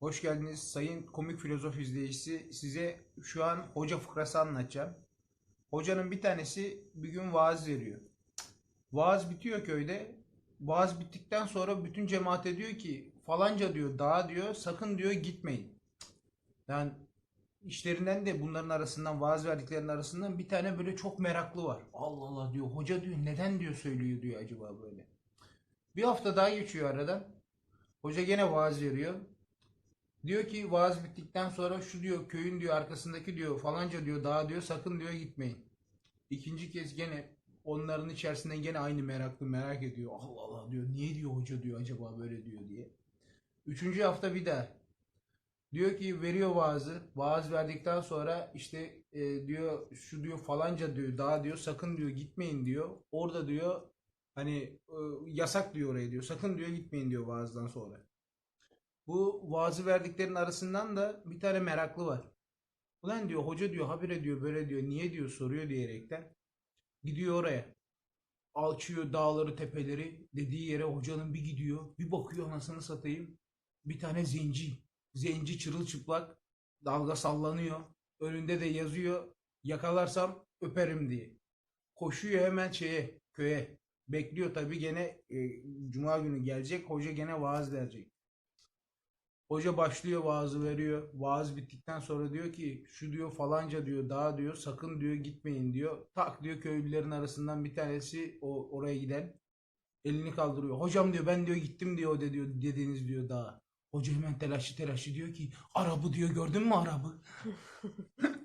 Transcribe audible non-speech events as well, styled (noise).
Hoş geldiniz sayın komik filozof izleyicisi. Size şu an hoca fıkrası anlatacağım. Hocanın bir tanesi bir gün vaaz veriyor. Vaaz bitiyor köyde. Vaaz bittikten sonra bütün cemaate diyor ki falanca diyor dağa diyor sakın diyor gitmeyin. Yani işlerinden de bunların arasından vaaz verdiklerinin arasından bir tane böyle çok meraklı var. Allah Allah diyor hoca diyor neden diyor söylüyor diyor acaba böyle. Bir hafta daha geçiyor aradan. Hoca gene vaaz veriyor. Diyor ki vaaz bittikten sonra şu diyor köyün diyor arkasındaki diyor falanca diyor daha diyor sakın diyor gitmeyin. İkinci kez gene onların içerisinden gene aynı meraklı merak ediyor. Allah Allah diyor niye diyor hoca diyor acaba böyle diyor diye. Üçüncü hafta bir daha. Diyor ki veriyor vaazı. Vaaz verdikten sonra işte e, diyor şu diyor falanca diyor daha diyor sakın diyor gitmeyin diyor. Orada diyor hani e, yasak diyor oraya diyor. Sakın diyor gitmeyin diyor vaazdan sonra. Bu vaazı verdiklerin arasından da bir tane meraklı var. Ulan diyor hoca diyor habire diyor böyle diyor niye diyor soruyor diyerekten. Gidiyor oraya. Alçıyor dağları tepeleri dediği yere hocanın bir gidiyor. Bir bakıyor anasını satayım. Bir tane zenci. Zenci çırılçıplak. Dalga sallanıyor. Önünde de yazıyor. Yakalarsam öperim diye. Koşuyor hemen şeye köye. Bekliyor tabii gene e, cuma günü gelecek. Hoca gene vaaz verecek. Hoca başlıyor vaazı veriyor. Vaaz bittikten sonra diyor ki şu diyor falanca diyor daha diyor sakın diyor gitmeyin diyor. Tak diyor köylülerin arasından bir tanesi o oraya giden elini kaldırıyor. Hocam diyor ben diyor gittim diyor o de diyor dediğiniz diyor daha. Hoca hemen telaşlı telaşlı diyor ki arabı diyor gördün mü arabı? (laughs)